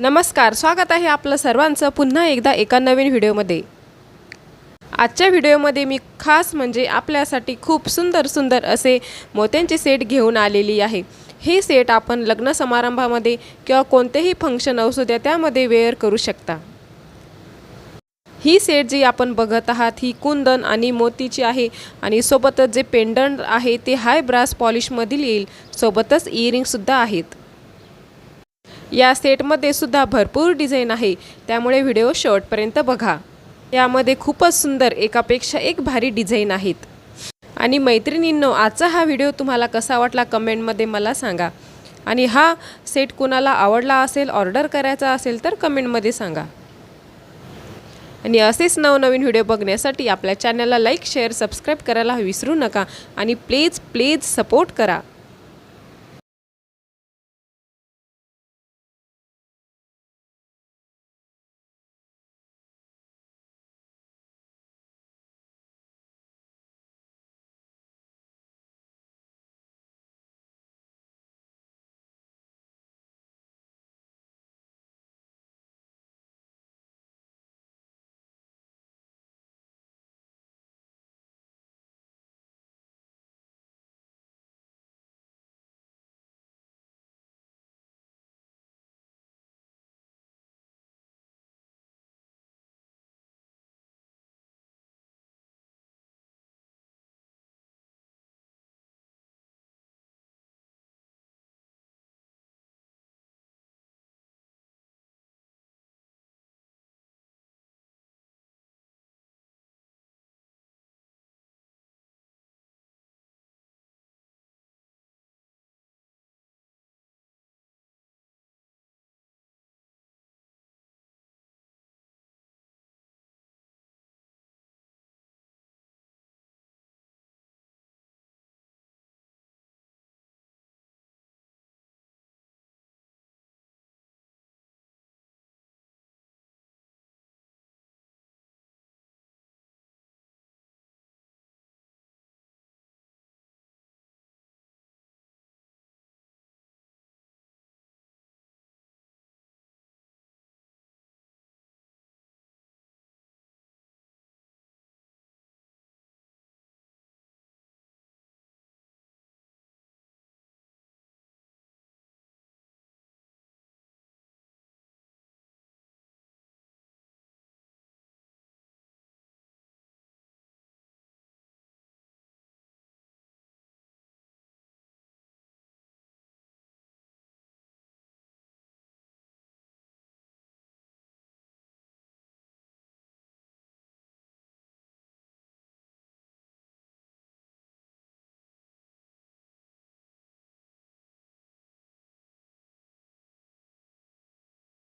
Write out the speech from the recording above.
नमस्कार स्वागत आहे आपलं सर्वांचं पुन्हा एकदा एका नवीन व्हिडिओमध्ये. आजच्या व्हिडिओमध्ये मी खास म्हणजे आपल्यासाठी खूप सुंदर सुंदर असे मोत्यांचे सेट घेऊन आलेली आहे. हे सेट आपण लग्न समारंभामध्ये किंवा कोणतेही फंक्शन असू द्या त्यामध्ये वेअर करू शकता. ही सेट जी आपण बघत आहात ही कुंदन आणि मोतीची आहे आणि सोबतच जे पेंडंट आहे ते हाय ब्रास पॉलिशमधील येईल. सोबतच इयरिंगसुद्धा आहेत. या सेटमध्ये सुद्धा भरपूर डिझाईन आहे. त्यामुळे व्हिडिओ शेवटपर्यंत बघा. यामध्ये खूपच सुंदर एकापेक्षा एक भारी डिझाईन आहेत. आणि मैत्रिणींनो आजचा हा व्हिडिओ तुम्हाला कसा वाटला कमेंटमध्ये मला सांगा. आणि हा सेट कुणाला आवडला असेल ऑर्डर करायचा असेल तर कमेंटमध्ये सांगा. आणि असेच नवनवीन व्हिडिओ बघण्यासाठी आपल्या चॅनलला लाईक शेअर सबस्क्राईब करायला विसरू नका. आणि प्लीज प्लीज सपोर्ट करा.